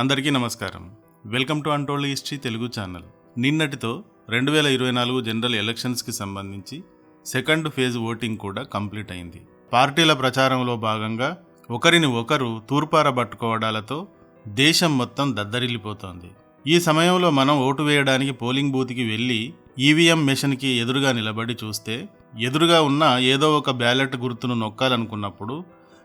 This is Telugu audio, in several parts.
అందరికీ నమస్కారం. Welcome to untold history Telugu channel. నిన్నటితో రెండు వేల ఇరవై నాలుగు జనరల్ ఎలక్షన్స్కి సంబంధించి సెకండ్ ఫేజ్ ఓటింగ్ కూడా కంప్లీట్ అయింది. పార్టీల ప్రచారంలో భాగంగా ఒకరిని ఒకరు తూర్పార పట్టుకోవడాలతో దేశం మొత్తం దద్దరిల్లిపోతోంది. ఈ సమయంలో మనం ఓటు వేయడానికి పోలింగ్ బూత్కి వెళ్ళి ఈవీఎం మెషిన్కి ఎదురుగా నిలబడి చూస్తే ఎదురుగా ఉన్న ఏదో ఒక బ్యాలెట్ గుర్తును నొక్కాలనుకున్నప్పుడు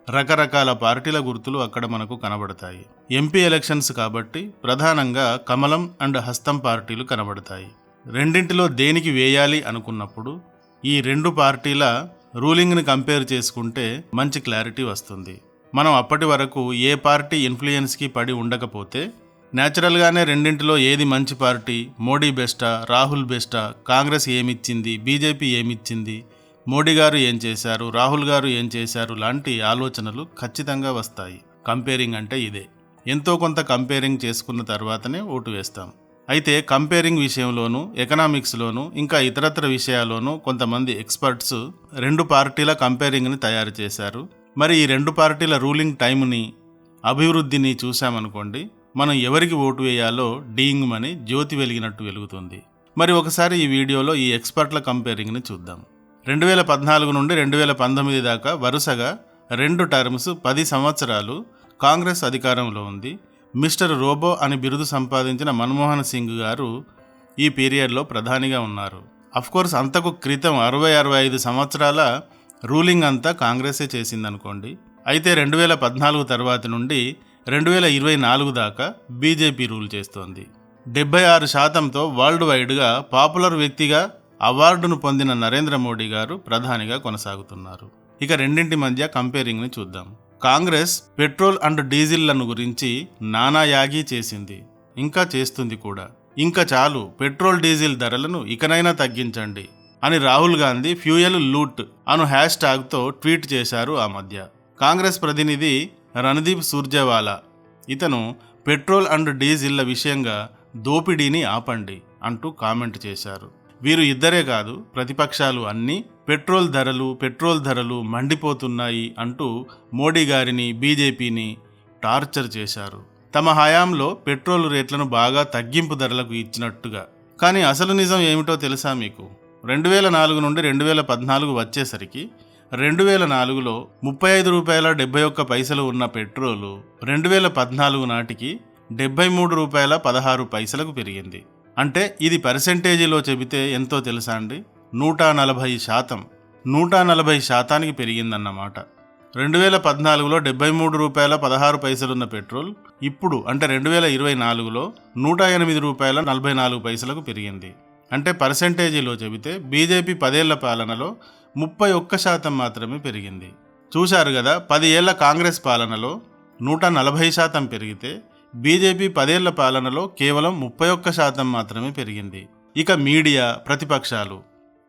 రకరకాల పార్టీల గుర్తులు అక్కడ మనకు కనబడతాయి. ఎంపీ ఎలక్షన్స్ కాబట్టి ప్రధానంగా కమలం అండ్ హస్తం పార్టీలు కనబడతాయి. రెండింటిలో దేనికి వేయాలి అనుకున్నప్పుడు ఈ రెండు పార్టీల రూలింగ్ని కంపేర్ చేసుకుంటే మంచి క్లారిటీ వస్తుంది. మనం అప్పటి వరకు ఏ పార్టీ ఇన్ఫ్లుయెన్స్కి పడి ఉండకపోతే న్యాచురల్గానే రెండింటిలో ఏది మంచి పార్టీ? మోడీ బెస్టా? రాహుల్ బెస్టా? కాంగ్రెస్ ఏమిచ్చింది? బీజేపీ ఏమిచ్చింది? మోడీ గారు ఏం చేశారు రాహుల్ గారు ఏం చేశారు లాంటి ఆలోచనలు ఖచ్చితంగా వస్తాయి. కంపేరింగ్ అంటే ఇదే. ఎంతో కొంత కంపేరింగ్ చేసుకున్న తర్వాతనే ఓటు వేస్తాం. అయితే కంపేరింగ్ విషయంలోనూ ఎకనామిక్స్లోనూ ఇంకా ఇతరత్ర విషయాల్లోనూ కొంతమంది ఎక్స్పర్ట్స్ రెండు పార్టీల కంపేరింగ్ని తయారు చేశారు. మరి ఈ రెండు పార్టీల రూలింగ్ టైంని అభివృద్ధిని చూశామనుకోండి మనం ఎవరికి ఓటు వేయాలో డీయింగ్ మని జ్యోతి వెలిగినట్టు వెలుగుతుంది. మరి ఒకసారి ఈ వీడియోలో ఈ ఎక్స్పర్ట్ల కంపేరింగ్ని చూద్దాం. రెండు వేల పద్నాలుగు నుండి రెండు వేల పంతొమ్మిది దాకా వరుసగా రెండు టర్మ్స్ పది సంవత్సరాలు కాంగ్రెస్ అధికారంలో ఉంది. మిస్టర్ రోబో అని బిరుదు సంపాదించిన మన్మోహన్ సింగ్ గారు ఈ పీరియడ్లో ప్రధానిగా ఉన్నారు. అఫ్కోర్స్ అంతకు క్రితం అరవై అరవై ఐదు సంవత్సరాల రూలింగ్ అంతా కాంగ్రెసే చేసిందనుకోండి. అయితే రెండు వేల పద్నాలుగు తర్వాత నుండి రెండు వేల ఇరవై నాలుగు దాకా బీజేపీ రూల్ చేస్తోంది. డెబ్బై ఆరు శాతంతో వరల్డ్ వైడ్గా పాపులర్ వ్యక్తిగా అవార్డును పొందిన నరేంద్ర మోడీ గారు ప్రధానిగా కొనసాగుతున్నారు. ఇక రెండింటి మధ్య కంపేరింగ్ని చూద్దాం. కాంగ్రెస్ పెట్రోల్ అండ్ డీజిల్లను గురించి నానాయాగి చేసింది. ఇంకా చేస్తుంది కూడా. ఇంకా చాలు పెట్రోల్ డీజిల్ ధరలను ఇకనైనా తగ్గించండి అని రాహుల్ గాంధీ ఫ్యూయల్ లూట్ అను హ్యాష్ ట్యాగ్తో ట్వీట్ చేశారు ఆ మధ్య. కాంగ్రెస్ ప్రతినిధి రణదీప్ సూర్జేవాలా ఇతను పెట్రోల్ అండ్ డీజిల్ల విషయంగా దోపిడీని ఆపండి అంటూ కామెంట్ చేశారు. వీరు ఇద్దరే కాదు ప్రతిపక్షాలు అన్నీ పెట్రోల్ ధరలు పెట్రోల్ ధరలు మండిపోతున్నాయి అంటూ మోడీ గారిని బీజేపీని టార్చర్ చేశారు. తమ హయాంలో పెట్రోల్ రేట్లను బాగా తగ్గింపు ధరలకు ఇచ్చినట్టుగా. కానీ అసలు నిజం ఏమిటో తెలుసా మీకు? రెండు వేల నాలుగు నుండి రెండు వేల పద్నాలుగు వచ్చేసరికి రెండు వేల నాలుగులో ముప్పై ఐదు రూపాయల డెబ్బై ఒక్క పైసలు ఉన్న పెట్రోలు రెండు వేల పద్నాలుగు నాటికి డెబ్బై మూడు రూపాయల పదహారు పైసలకు పెరిగింది. అంటే ఇది పర్సెంటేజీలో చెబితే ఎంతో తెలుసా అండి? నూట నలభై శాతం. నూట నలభై శాతానికి పెరిగిందన్నమాట. రెండు వేల పద్నాలుగులో డెబ్బై మూడు రూపాయల పదహారు పైసలున్న పెట్రోల్ ఇప్పుడు అంటే రెండు వేల ఇరవై నాలుగులో నూట ఎనిమిది రూపాయల నలభై నాలుగు పైసలకు పెరిగింది. అంటే పర్సెంటేజీలో చెబితే బీజేపీ పదేళ్ళ పాలనలో ముప్పై ఒక్క శాతం మాత్రమే పెరిగింది. చూశారు కదా పది ఏళ్ళ కాంగ్రెస్ పాలనలో నూట నలభై శాతం పెరిగితే బీజేపీ పదేళ్ళ పాలనలో కేవలం ముప్పై ఒక్క శాతం మాత్రమే పెరిగింది. ఇక మీడియా ప్రతిపక్షాలు.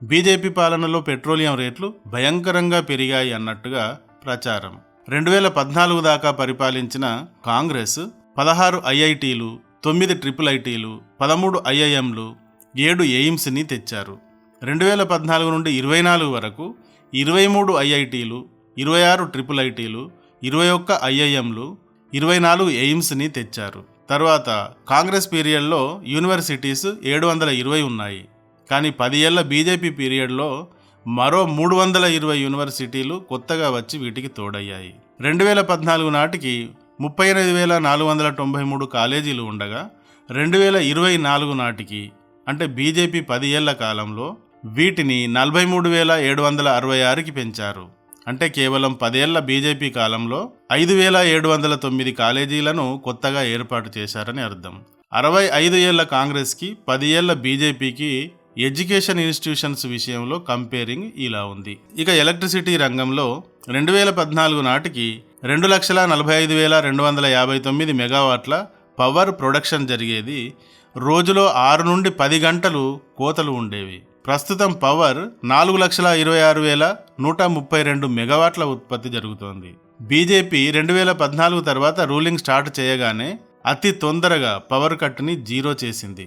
బీజేపీ పాలనలో పెట్రోలియం రేట్లు భయంకరంగా పెరిగాయి అన్నట్టుగా ప్రచారం. రెండు వేల పద్నాలుగు దాకా పరిపాలించిన కాంగ్రెస్ పదహారు ఐఐటీలు తొమ్మిది ట్రిపుల్ ఐటీలు పదమూడు ఐఐఎంలు ఏడు ఎయిమ్స్ని తెచ్చారు. రెండు వేల పద్నాలుగు నుండి ఇరవై నాలుగు వరకు ఇరవై మూడు ఐఐటీలు ఇరవై ఆరు ట్రిపుల్ ఐటీలు ఇరవై ఒక్క ఐఐఎంలు ఇరవై నాలుగు ఎయిమ్స్ని తెచ్చారు. తర్వాత కాంగ్రెస్ పీరియడ్లో యూనివర్సిటీస్ ఏడు వందల ఇరవై ఉన్నాయి. కానీ పది ఏళ్ళ బీజేపీ పీరియడ్లో మరో మూడు వందల ఇరవై యూనివర్సిటీలు కొత్తగా వచ్చి వీటికి తోడయ్యాయి. రెండు వేల పద్నాలుగు నాటికి ముప్పై ఎనిమిది వేల నాలుగు వందల తొంభై మూడు కాలేజీలు ఉండగా రెండు వేల ఇరవై నాలుగు నాటికి అంటే బీజేపీ పది ఏళ్ళ కాలంలో వీటిని నలభై మూడు వేల ఏడు వందల అరవై ఆరుకి పెంచారు. అంటే కేవలం పదేళ్ళ బీజేపీ కాలంలో ఐదు వేల ఏడు వందల తొమ్మిది కాలేజీలను కొత్తగా ఏర్పాటు చేశారని అర్థం. అరవై ఐదు ఏళ్ళ కాంగ్రెస్కి పది ఏళ్ళ బీజేపీకి ఎడ్యుకేషన్ ఇన్స్టిట్యూషన్స్ విషయంలో కంపేరింగ్ ఇలా ఉంది. ఇక ఎలక్ట్రిసిటీ రంగంలో రెండు వేల పద్నాలుగు నాటికి రెండు లక్షల నలభై ఐదు వేల రెండు వందల యాభై తొమ్మిది మెగావాట్ల పవర్ ప్రొడక్షన్ జరిగేది. రోజులో ఆరు నుండి పది గంటలు కోతలు ఉండేవి. ప్రస్తుతం పవర్ నాలుగు లక్షల ఇరవై ఆరు వేల నూట ముప్పై రెండు మెగావాట్ల ఉత్పత్తి జరుగుతోంది. బీజేపీ రెండు వేల పద్నాలుగు తర్వాత రూలింగ్ స్టార్ట్ చేయగానే అతి తొందరగా పవర్ కట్ని జీరో చేసింది.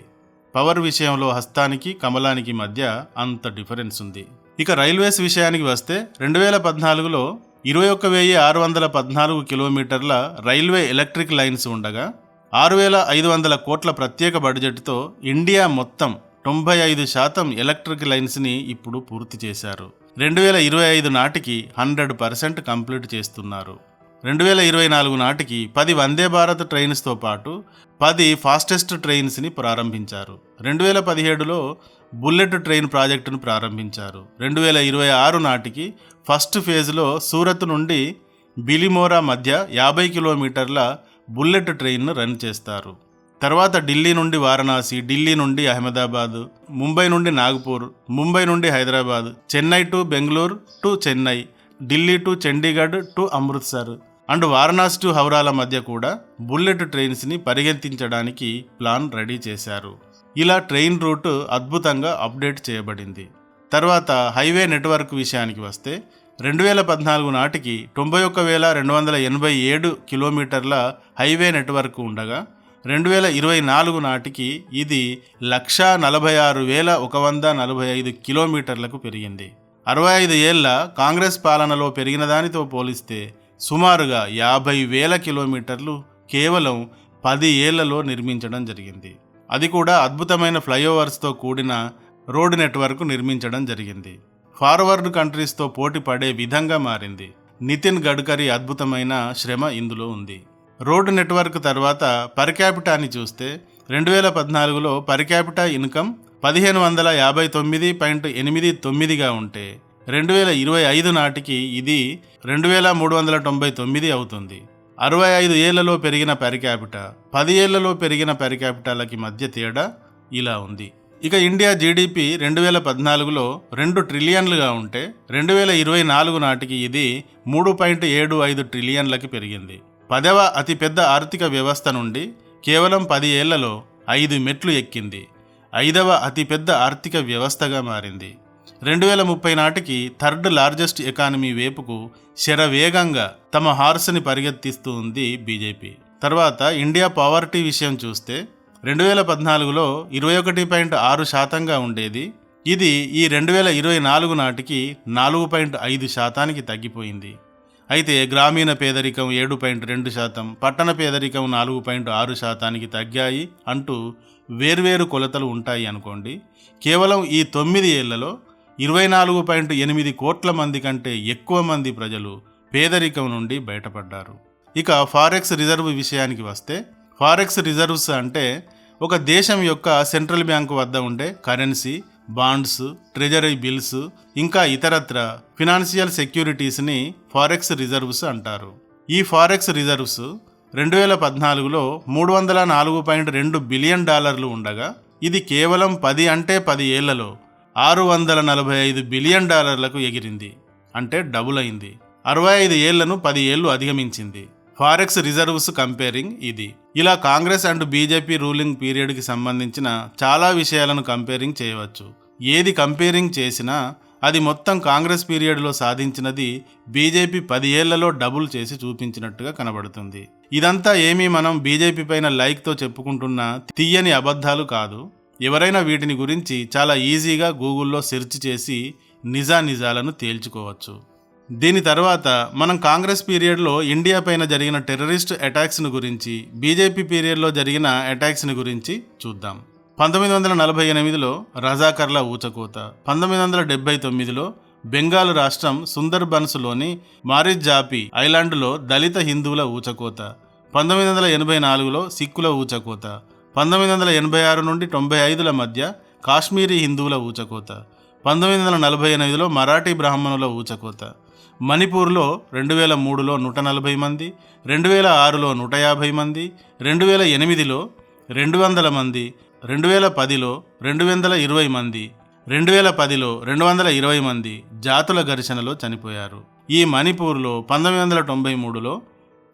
పవర్ విషయంలో హస్తానికి కమలానికి మధ్య అంత డిఫరెన్స్ ఉంది. ఇక రైల్వేస్ విషయానికి వస్తే రెండు వేల పద్నాలుగులో ఇరవై ఒక్క వెయ్యి ఆరు వందల పద్నాలుగు కిలోమీటర్ల రైల్వే ఎలక్ట్రిక్ లైన్స్ ఉండగా ఆరు వేల ఐదు వందల కోట్ల ప్రత్యేక బడ్జెట్తో ఇండియా మొత్తం తొంభై ఐదు శాతం ఎలక్ట్రిక్ లైన్స్ని ఇప్పుడు పూర్తి చేశారు. రెండు వేల ఇరవై ఐదు నాటికి హండ్రెడ్ పర్సెంట్ కంప్లీట్ చేస్తున్నారు. రెండు వేల ఇరవై నాలుగు నాటికి పది వందే భారత్ ట్రైన్స్తో పాటు పది ఫాస్టెస్ట్ ట్రైన్స్ని ప్రారంభించారు. రెండు వేల పదిహేడులో బుల్లెట్ ట్రైన్ ప్రాజెక్టును ప్రారంభించారు. రెండు వేల ఇరవై ఆరు నాటికి ఫస్ట్ ఫేజ్లో సూరత్ నుండి బిలిమోరా మధ్య యాభై కిలోమీటర్ల బుల్లెట్ ట్రైన్ను రన్ చేస్తారు. తర్వాత ఢిల్లీ నుండి వారణాసి ఢిల్లీ నుండి అహ్మదాబాద్ ముంబై నుండి నాగ్పూర్ ముంబై నుండి Hyderabad Chennai to Bengaluru to Chennai Delhi to Chandigarh to Amritsar. And Varanasi to హౌరాల మధ్య కూడా బుల్లెట్ ట్రైన్స్ని పరిగెత్తించడానికి ప్లాన్ రెడీ చేశారు. ఇలా ట్రైన్ రూట్ అద్భుతంగా అప్డేట్ చేయబడింది. తర్వాత హైవే నెట్వర్క్ విషయానికి వస్తే రెండు వేల పద్నాలుగు నాటికి తొంభై ఒక్క వేల రెండు వందల ఎనభై ఏడు కిలోమీటర్ల హైవే నెట్వర్క్ ఉండగా రెండు వేల ఇరవై నాలుగు నాటికి ఇది లక్షా నలభై ఆరు వేల ఒక వంద నలభై ఐదు కిలోమీటర్లకు పెరిగింది. అరవై ఐదు ఏళ్ళ కాంగ్రెస్ పాలనలో పెరిగిన దానితో పోలిస్తే సుమారుగా యాభై వేల కిలోమీటర్లు కేవలం పది ఏళ్ళలో నిర్మించడం జరిగింది. అది కూడా అద్భుతమైన ఫ్లైఓవర్స్తో కూడిన రోడ్ నెట్వర్క్ నిర్మించడం జరిగింది. ఫార్వర్డ్ కంట్రీస్తో పోటీ పడే విధంగా మారింది. నితిన్ గడ్కరీ అద్భుతమైన శ్రమ ఇందులో ఉంది. రోడ్డు నెట్వర్క్ తర్వాత పర్ క్యాపిటాని చూస్తే రెండు వేల పద్నాలుగులో పర్ క్యాపిటా ఇన్కమ్ పదిహేను వందల యాభై తొమ్మిది పాయింట్ ఎనిమిది తొమ్మిదిగా ఉంటే రెండు వేల ఇరవై ఐదు నాటికి ఇది రెండు వేల మూడు వందల తొంభై తొమ్మిది అవుతుంది. అరవై ఐదు ఏళ్ళలో పెరిగిన పర్ క్యాపిటా పది ఏళ్ళలో పెరిగిన పర్ క్యాపిటాలకి మధ్య తేడా ఇలా ఉంది. ఇక ఇండియా జీడిపి రెండు వేల పద్నాలుగులో రెండు ట్రిలియన్లుగా ఉంటే రెండు వేల ఇరవై నాలుగు నాటికి ఇది మూడు పాయింట్ ఏడు ఐదు ట్రిలియన్లకి పెరిగింది. పదవ అతిపెద్ద ఆర్థిక వ్యవస్థ నుండి కేవలం పది ఏళ్ళలో ఐదు మెట్లు ఎక్కింది. ఐదవ అతిపెద్ద ఆర్థిక వ్యవస్థగా మారింది. రెండు వేల ముప్పై నాటికి థర్డ్ లార్జెస్ట్ ఎకానమీ వైపుకు శరవేగంగా తమ హార్స్ని పరిగెత్తిస్తూ ఉంది బీజేపీ. తర్వాత ఇండియా పావర్టీ విషయం చూస్తే రెండు వేల పద్నాలుగులో ఇరవై ఒకటి పాయింట్ ఆరు శాతంగా ఉండేది. ఇది ఈ రెండు వేల ఇరవై నాలుగు నాటికి నాలుగు పాయింట్ ఐదు శాతానికి తగ్గిపోయింది. అయితే గ్రామీణ పేదరికం ఏడు పాయింట్ రెండు శాతం పట్టణ పేదరికం నాలుగు పాయింట్ ఆరు శాతానికి తగ్గాయి అంటూ వేర్వేరు కొలతలు ఉంటాయి అనుకోండి. కేవలం ఈ తొమ్మిది ఏళ్ళలో ఇరవై నాలుగు పాయింట్ ఎనిమిది కోట్ల మంది కంటే ఎక్కువ మంది ప్రజలు పేదరికం నుండి బయటపడ్డారు. ఇక ఫారెక్స్ రిజర్వ్ విషయానికి వస్తే ఫారెక్స్ రిజర్వ్స్ అంటే ఒక దేశం యొక్క సెంట్రల్ బ్యాంకు వద్ద ఉండే కరెన్సీ బాండ్స్ ట్రెజరీ బిల్స్ ఇంకా ఇతరత్ర ఫినాన్షియల్ సెక్యూరిటీస్ని ఫారెక్స్ రిజర్వ్స్ అంటారు. ఈ ఫారెక్స్ రిజర్వ్స్ రెండు వేల పద్నాలుగులో మూడు వందల నాలుగు పాయింట్ రెండు బిలియన్ డాలర్లు ఉండగా ఇది కేవలం పది అంటే పది ఏళ్ళలో ఆరు వందల నలభై ఐదు బిలియన్ డాలర్లకు ఎగిరింది అంటే డబుల్ అయింది. అరవై ఐదు ఏళ్ళను పది ఏళ్ళు అధిగమించింది. ఫారెక్స్ రిజర్వ్స్ కంపేరింగ్ ఇది. ఇలా కాంగ్రెస్ అండ్ బీజేపీ రూలింగ్ పీరియడ్కి సంబంధించిన చాలా విషయాలను కంపేరింగ్ చేయవచ్చు. ఏది కంపేరింగ్ చేసినా అది మొత్తం కాంగ్రెస్ పీరియడ్లో సాధించినది బీజేపీ పది ఏళ్ళలో డబుల్ చేసి చూపించినట్టుగా కనబడుతుంది. ఇదంతా ఏమీ మనం బీజేపీ పైన లైక్తో చెప్పుకుంటున్న తీయని అబద్ధాలు కాదు. ఎవరైనా వీటిని గురించి చాలా ఈజీగా గూగుల్లో సెర్చ్ చేసి నిజానిజాలను తేల్చుకోవచ్చు. దీని తర్వాత మనం కాంగ్రెస్ పీరియడ్లో ఇండియా పైన జరిగిన టెర్రరిస్ట్ అటాక్స్ను గురించి బీజేపీ పీరియడ్లో జరిగిన అటాక్స్ని గురించి చూద్దాం. పంతొమ్మిది వందల నలభై ఎనిమిదిలో రజాకర్ల ఊచకోత. పంతొమ్మిది వందల డెబ్బై తొమ్మిదిలో బెంగాల్ రాష్ట్రం సుందర్బన్స్లోని మారిజాపి ఐలాండ్లో దళిత హిందువుల ఊచకోత. పంతొమ్మిది వందల ఎనభై నాలుగులో సిక్కుల ఊచకోత. పంతొమ్మిది వందల ఎనభై ఆరు నుండి తొంభై ఐదుల మధ్య కాశ్మీరీ హిందువుల ఊచకోత. పంతొమ్మిది వందల నలభై ఎనిమిదిలో మరాఠీ బ్రాహ్మణుల ఊచకోత. మణిపూర్లో రెండు వేల మూడులో నూట నలభై మంది రెండు వేల ఆరులో నూట యాభై మంది రెండు వేల ఎనిమిదిలో రెండు వందల మంది రెండు వేల పదిలో రెండు వందల ఇరవై మంది రెండు వేల పదిలో రెండు వందల ఇరవై మంది జాతుల ఘర్షణలో చనిపోయారు. ఈ మణిపూర్లో పంతొమ్మిది వందల తొంభై మూడులో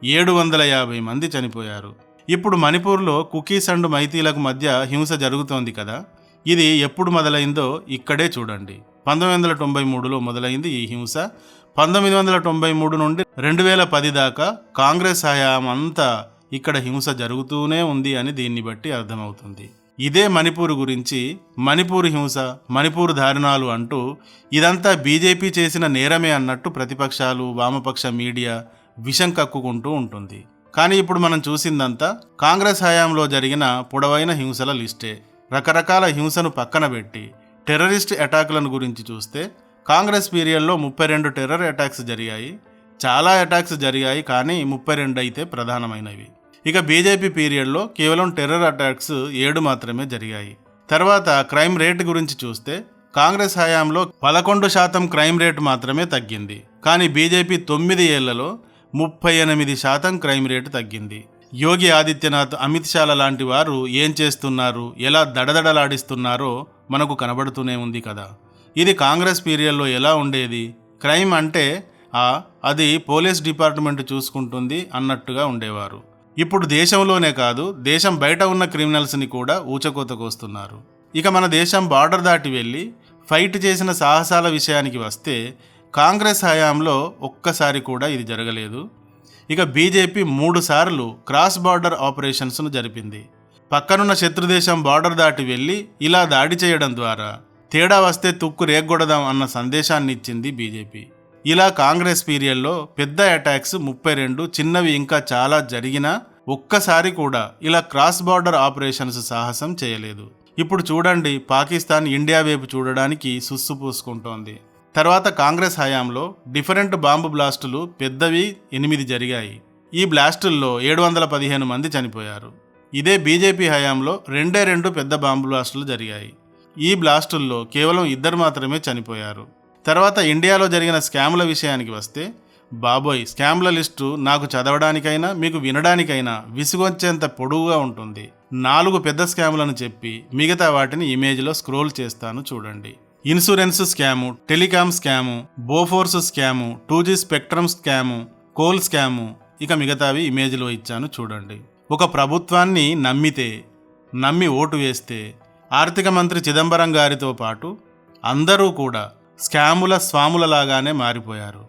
ఏడు వందల యాభై మంది చనిపోయారు. ఇప్పుడు మణిపూర్లో కుకీస్ అండ్ మైతీలకు మధ్య హింస జరుగుతోంది కదా? ఇది ఎప్పుడు మొదలైందో ఇక్కడే చూడండి. పంతొమ్మిది వందల తొంభై మూడులో మొదలైంది ఈ హింస. పంతొమ్మిది వందల తొంభై మూడు నుండి రెండు వేల పది దాకా కాంగ్రెస్ హయాం అంతా ఇక్కడ హింస జరుగుతూనే ఉంది అని దీన్ని బట్టి అర్థమవుతుంది. ఇదే మణిపూర్ గురించి మణిపూర్ హింస మణిపూర్ దారుణాలు అంటూ ఇదంతా బీజేపీ చేసిన నేరమే అన్నట్టు ప్రతిపక్షాలు వామపక్ష మీడియా విషం కక్కుకుంటూ ఉంటుంది. కానీ ఇప్పుడు మనం చూసిందంతా కాంగ్రెస్ హయాంలో జరిగిన పొడవైన హింసల లిస్టే. రకరకాల హింసను పక్కన పెట్టి టెర్రరిస్ట్ అటాకులను గురించి చూస్తే కాంగ్రెస్ పీరియడ్లో ముప్పై రెండు టెర్రర్ అటాక్స్ జరిగాయి. చాలా అటాక్స్ జరిగాయి కానీ ముప్పై రెండు అయితే ప్రధానమైనవి. ఇక బీజేపీ పీరియడ్లో కేవలం టెర్రర్ అటాక్స్ ఏడు మాత్రమే జరిగాయి. తర్వాత క్రైమ్ రేట్ గురించి చూస్తే కాంగ్రెస్ హయాంలో పదకొండు శాతం క్రైమ్ రేట్ మాత్రమే తగ్గింది. కానీ బీజేపీ తొమ్మిది ఏళ్ళలో ముప్పై ఎనిమిది శాతం క్రైమ్ రేటు తగ్గింది. యోగి ఆదిత్యనాథ్ అమిత్ షాల లాంటి వారు ఏం చేస్తున్నారు? ఎలా దడదడలాడిస్తున్నారో మనకు కనబడుతూనే ఉంది కదా. ఇది కాంగ్రెస్ పీరియడ్లో ఎలా ఉండేది? క్రైమ్ అంటే ఆ అది పోలీస్ డిపార్ట్మెంట్ చూసుకుంటుంది అన్నట్టుగా ఉండేవారు. ఇప్పుడు దేశంలోనే కాదు దేశం బయట ఉన్న క్రిమినల్స్ని కూడా ఊచకోతకొస్తున్నారు. ఇక మన దేశం బార్డర్ దాటి వెళ్ళి ఫైట్ చేసిన సాహసాల విషయానికి వస్తే కాంగ్రెస్ హయాంలో ఒక్కసారి కూడా ఇది జరగలేదు. ఇక బీజేపీ మూడు సార్లు క్రాస్ బార్డర్ ఆపరేషన్స్ను జరిపింది. పక్కనున్న శత్రుదేశం బార్డర్ దాటి వెళ్ళి ఇలా దాడి చేయడం ద్వారా తేడా వస్తే తుక్కు రేగొడదాం అన్న సందేశాన్ని ఇచ్చింది బీజేపీ. ఇలా కాంగ్రెస్ పీరియడ్లో పెద్ద అటాక్స్ ముప్పై రెండు చిన్నవి ఇంకా చాలా జరిగినా ఒక్కసారి కూడా ఇలా క్రాస్ బార్డర్ ఆపరేషన్స్ సాహసం చేయలేదు. ఇప్పుడు చూడండి పాకిస్తాన్ ఇండియా వైపు చూడడానికి సుస్సు పూసుకుంటోంది. తర్వాత కాంగ్రెస్ హయాంలో డిఫరెంట్ బాంబు బ్లాస్టులు పెద్దవి ఎనిమిది జరిగాయి. ఈ బ్లాస్టుల్లో ఏడు వందల పదిహేను మంది చనిపోయారు. ఇదే బీజేపీ హయాంలో రెండే రెండు పెద్ద బాంబు బ్లాస్టులు జరిగాయి. ఈ బ్లాస్టుల్లో కేవలం ఇద్దరు మాత్రమే చనిపోయారు. తర్వాత ఇండియాలో జరిగిన స్కాముల విషయానికి వస్తే బాబోయ్ స్కామ్ల లిస్టు నాకు చదవడానికైనా మీకు వినడానికైనా విసుగొచ్చేంత పొడవుగా ఉంటుంది. నాలుగు పెద్ద స్కాములను చెప్పి మిగతా వాటిని ఇమేజ్లో స్క్రోల్ చేస్తాను చూడండి. Insurance scam telecom scam Bofors scam two G spectrum scam coal scam ఇక మిగతావి ఇమేజ్లో ఇచ్చాను చూడండి. ఒక ప్రభుత్వాన్ని నమ్మితే నమ్మి ఓటు వేస్తే ఆర్థిక మంత్రి చిదంబరం గారితో పాటు అందరూ కూడా స్కాముల స్వాములలాగానే మారిపోయారు.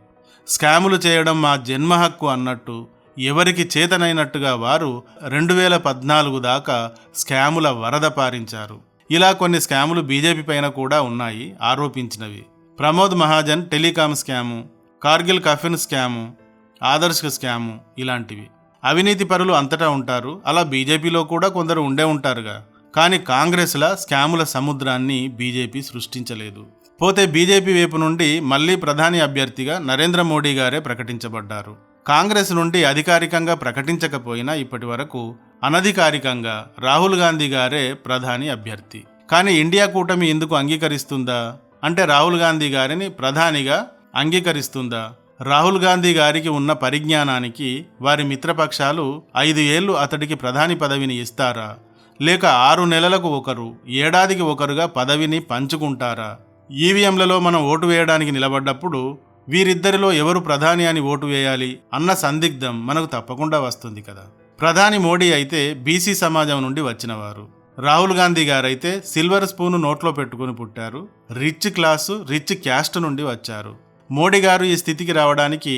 స్కాములు చేయడం మా జన్మ హక్కు అన్నట్టు ఎవరికి చేతనైనట్టుగా వారు రెండు వేల పద్నాలుగు దాకా స్కాముల వరద పారించారు. ఇలా కొన్ని స్కాములు బీజేపీ పైన కూడా ఉన్నాయి ఆరోపించినవి. Pramod Mahajan telecom scam Kargil coffin scam Adarsh scam ఇలాంటివి. అవినీతి పరులు అంతటా ఉంటారు అలా బీజేపీలో కూడా కొందరు ఉండే ఉంటారుగా. కానీ కాంగ్రెస్ల స్కాముల సముద్రాన్ని బీజేపీ సృష్టించలేదు. పోతే బీజేపీ వైపు నుండి మళ్ళీ ప్రధాని అభ్యర్థిగా నరేంద్ర మోడీ గారే ప్రకటించబడ్డారు. కాంగ్రెస్ నుండి అధికారికంగా ప్రకటించకపోయినా ఇప్పటి వరకు అనధికారికంగా రాహుల్ గాంధీ గారే ప్రధాని అభ్యర్థి. కానీ ఇండియా కూటమి ఎందుకు అంగీకరిస్తుందా? అంటే రాహుల్ గాంధీ గారిని ప్రధానిగా అంగీకరిస్తుందా? రాహుల్ గాంధీ గారికి ఉన్న పరిజ్ఞానానికి వారి మిత్రపక్షాలు ఐదు ఏళ్ళు అతడికి ప్రధాని పదవిని ఇస్తారా? లేక ఆరు నెలలకు ఒకరు ఏడాదికి ఒకరుగా పదవిని పంచుకుంటారా? ఈవీఎంలలో మనం ఓటు వేయడానికి నిలబడ్డప్పుడు వీరిద్దరిలో ఎవరు ప్రధాని అని ఓటు వేయాలి అన్న సందిగ్ధం మనకు తప్పకుండా వస్తుంది కదా. ప్రధాని మోడీ అయితే బీసీ సమాజం నుండి వచ్చినవారు. రాహుల్ గాంధీ గారైతే సిల్వర్ స్పూను నోట్లో పెట్టుకుని పుట్టారు. రిచ్ క్లాసు రిచ్ క్యాస్ట్ నుండి వచ్చారు. మోడీ గారు ఈ స్థితికి రావడానికి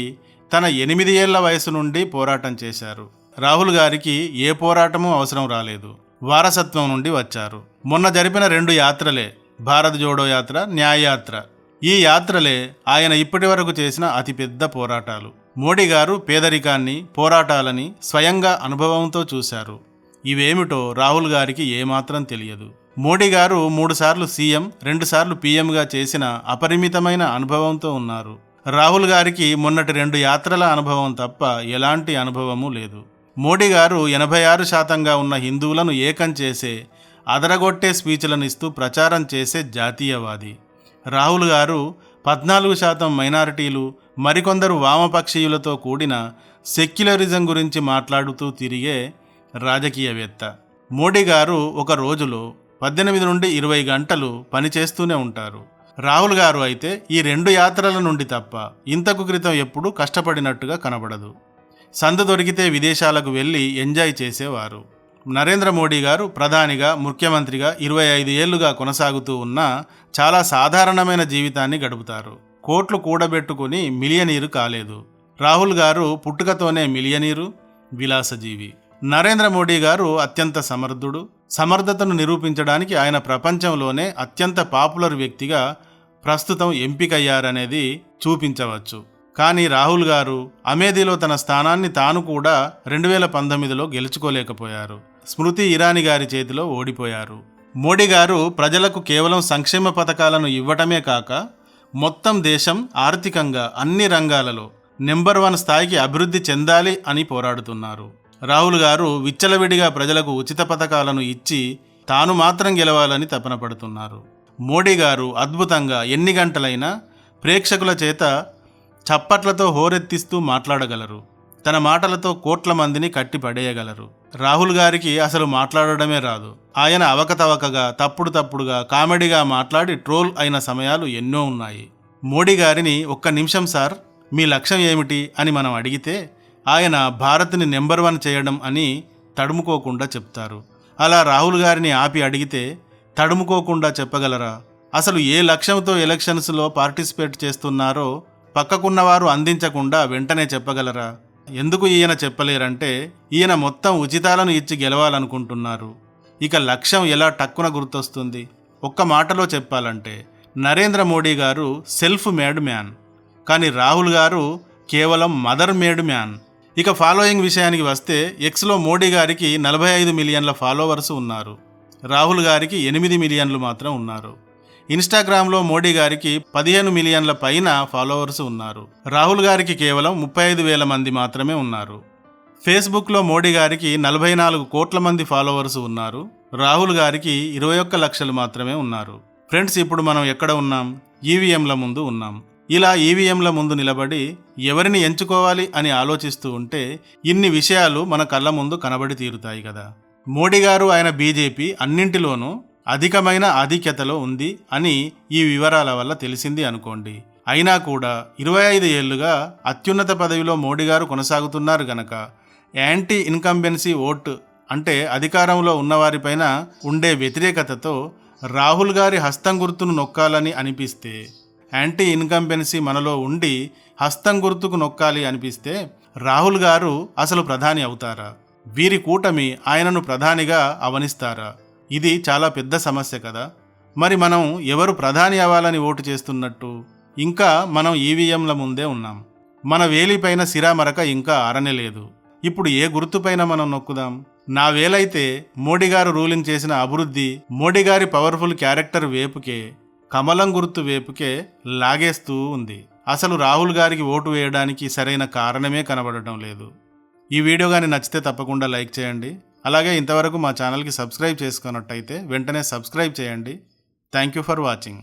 తన ఎనిమిది ఏళ్ళ వయసు నుండి పోరాటం చేశారు. రాహుల్ గారికి ఏ పోరాటమూ అవసరం రాలేదు. వారసత్వం నుండి వచ్చారు. మొన్న జరిపిన రెండు యాత్రలే భారత్ జోడో యాత్ర న్యాయయాత్ర ఈ యాత్రలే ఆయన ఇప్పటి వరకు చేసిన అతిపెద్ద పోరాటాలు. మోడీ గారు పేదరికాన్ని పోరాటాలని స్వయంగా అనుభవంతో చూశారు. ఇవేమిటో రాహుల్ గారికి ఏమాత్రం తెలియదు. మోడీ గారు మూడుసార్లు సీఎం రెండుసార్లు పీఎంగా చేసిన అపరిమితమైన అనుభవంతో ఉన్నారు. రాహుల్ గారికి మొన్నటి రెండు యాత్రల అనుభవం తప్ప ఎలాంటి అనుభవము లేదు. మోడీ గారు ఎనభై ఆరు శాతంగా ఉన్న హిందువులను ఏకం చేసే అదరగొట్టే స్పీచ్లను ఇస్తూ ప్రచారం చేసే జాతీయవాది. రాహుల్ గారు పద్నాలుగు శాతం మైనారిటీలు మరికొందరు వామపక్షీయులతో కూడిన సెక్యులరిజం గురించి మాట్లాడుతూ తిరిగే రాజకీయవేత్త. మోడీ గారు ఒక రోజులో పద్దెనిమిది నుండి ఇరవై గంటలు పనిచేస్తూనే ఉంటారు. రాహుల్ గారు అయితే ఈ రెండు యాత్రల నుండి తప్ప ఇంతకు క్రితం ఎప్పుడూ కష్టపడినట్టుగా కనబడదు. సంద దొరికితే విదేశాలకు వెళ్ళి ఎంజాయ్ చేసేవారు. నరేంద్ర మోడీ గారు ప్రధానిగా ముఖ్యమంత్రిగా ఇరవై ఐదు ఏళ్ళుగా కొనసాగుతూ ఉన్న చాలా సాధారణమైన జీవితాన్ని గడుపుతారు. కోట్లు కూడబెట్టుకుని మిలియనీరు కాలేదు. రాహుల్ గారు పుట్టుకతోనే మిలియనీరు విలాసజీవి. నరేంద్ర మోడీ గారు అత్యంత సమర్థుడు. సమర్థతను నిరూపించడానికి ఆయన ప్రపంచంలోనే అత్యంత పాపులర్ వ్యక్తిగా ప్రస్తుతం ఎంపికయ్యారనేది చూపించవచ్చు. కానీ రాహుల్ గారు అమేథీలో తన స్థానాన్ని తాను కూడా రెండు వేల పంతొమ్మిదిలో గెలుచుకోలేకపోయారు. స్మృతి ఇరానీ గారి చేతిలో ఓడిపోయారు. మోడీ గారు ప్రజలకు కేవలం సంక్షేమ పథకాలను ఇవ్వటమే కాక మొత్తం దేశం ఆర్థికంగా అన్ని రంగాలలో నెంబర్ వన్ స్థాయికి అభివృద్ధి చెందాలి అని పోరాడుతున్నారు. రాహుల్ గారు విచ్చలవిడిగా ప్రజలకు ఉచిత పథకాలను ఇచ్చి తాను మాత్రం గెలవాలని తపన పడుతున్నారు. మోడీ గారు అద్భుతంగా ఎన్ని గంటలైనా ప్రేక్షకుల చేత చప్పట్లతో హోరెత్తిస్తూ మాట్లాడగలరు. తన మాటలతో కోట్ల మందిని కట్టి పడేయగలరు రాహుల్ గారికి అసలు మాట్లాడడమే రాదు. ఆయన అవకతవకగా తప్పుడు తప్పుడుగా కామెడీగా మాట్లాడి ట్రోల్ అయిన సమయాలు ఎన్నో ఉన్నాయి. మోడీ గారిని ఒక్క నిమిషం సార్ మీ లక్ష్యం ఏమిటి అని మనం అడిగితే ఆయన భారత్ని నెంబర్ వన్ చేయడం అని తడుముకోకుండా చెప్తారు. అలా రాహుల్ గారిని ఆపి అడిగితే తడుముకోకుండా చెప్పగలరా? అసలు ఏ లక్ష్యంతో ఎలక్షన్స్లో పార్టిసిపేట్ చేస్తున్నారో పక్కకున్నవారు అందించకుండా వెంటనే చెప్పగలరా? ఎందుకు ఈయన చెప్పలేరంటే ఈయన మొత్తం ఉచితాలను ఇచ్చి గెలవాలనుకుంటున్నారు. ఇక లక్ష్యం ఎలా టక్కున గుర్తొస్తుంది? ఒక్క మాటలో చెప్పాలంటే నరేంద్ర మోడీ గారు సెల్ఫ్ మేడ్ మ్యాన్. కానీ రాహుల్ గారు కేవలం మదర్ మేడ్ మ్యాన్. ఇక ఫాలోయింగ్ విషయానికి వస్తే ఎక్స్లో మోడీ గారికి నలభై ఐదు మిలియన్ల ఫాలోవర్స్ ఉన్నారు. రాహుల్ గారికి ఎనిమిది మిలియన్లు మాత్రం ఉన్నారు. ఇన్స్టాగ్రామ్లో మోడీ గారికి పదిహేను మిలియన్ల పైన ఫాలోవర్స్ ఉన్నారు. రాహుల్ గారికి కేవలం ముప్పై ఐదు వేల మంది మాత్రమే ఉన్నారు. ఫేస్బుక్లో మోడీ గారికి నలభై నాలుగు కోట్ల మంది ఫాలోవర్స్ ఉన్నారు. రాహుల్ గారికి ఇరవై ఒక్క లక్షలు మాత్రమే ఉన్నారు. ఫ్రెండ్స్ ఇప్పుడు మనం ఎక్కడ ఉన్నాం? ఈవీఎంల ముందు ఉన్నాం. ఇలా ఈవీఎంల ముందు నిలబడి ఎవరిని ఎంచుకోవాలి అని ఆలోచిస్తూ ఉంటే ఇన్ని విషయాలు మన కళ్ళ ముందు కనబడి తీరుతాయి కదా. మోడీ గారు ఆయన బీజేపీ అన్నింటిలోనూ అధికమైన ఆధిక్యతలో ఉంది అని ఈ వివరాల వల్ల తెలిసింది అనుకోండి. అయినా కూడా ఇరవై ఐదు ఏళ్ళుగా అత్యున్నత పదవిలో మోడీ గారు కొనసాగుతున్నారు గనక యాంటీ ఇన్కంబెన్సీ ఓట్ అంటే అధికారంలో ఉన్నవారిపైన ఉండే వ్యతిరేకతతో రాహుల్ గారి హస్తం గుర్తును నొక్కాలని అనిపిస్తే యాంటీ ఇన్కంబెన్సీ మనలో ఉండి హస్తం గుర్తుకు నొక్కాలి అనిపిస్తే రాహుల్ గారు అసలు ప్రధాని అవుతారా? వీరి కూటమి ఆయనను ప్రధానిగా అవనిస్తారా? ఇది చాలా పెద్ద సమస్య కదా. మరి మనం ఎవరు ప్రధాని అవ్వాలని ఓటు చేస్తున్నట్టు? ఇంకా మనం ఈవీఎంల ముందే ఉన్నాం. మన వేలిపైన సిరామరక ఇంకా ఆరనేలేదు ఇప్పుడు ఏ గుర్తుపైన మనం నొక్కుదాం? నా వేలైతే మోడీ గారు రూలింగ్ చేసిన అభివృద్ధి మోడీ గారి పవర్ఫుల్ క్యారెక్టర్ వేపుకే కమలం గుర్తు వేపుకే లాగేస్తూ ఉంది. అసలు రాహుల్ గారికి ఓటు వేయడానికి సరైన కారణమే కనబడటం లేదు. ఈ వీడియో కానీ నచ్చితే తప్పకుండా లైక్ చేయండి. అలాగే ఇంతవరకు మా ఛానల్కి సబ్స్క్రైబ్ చేసుకున్నట్టయితే వెంటనే సబ్స్క్రైబ్ చేయండి. Thank you for watching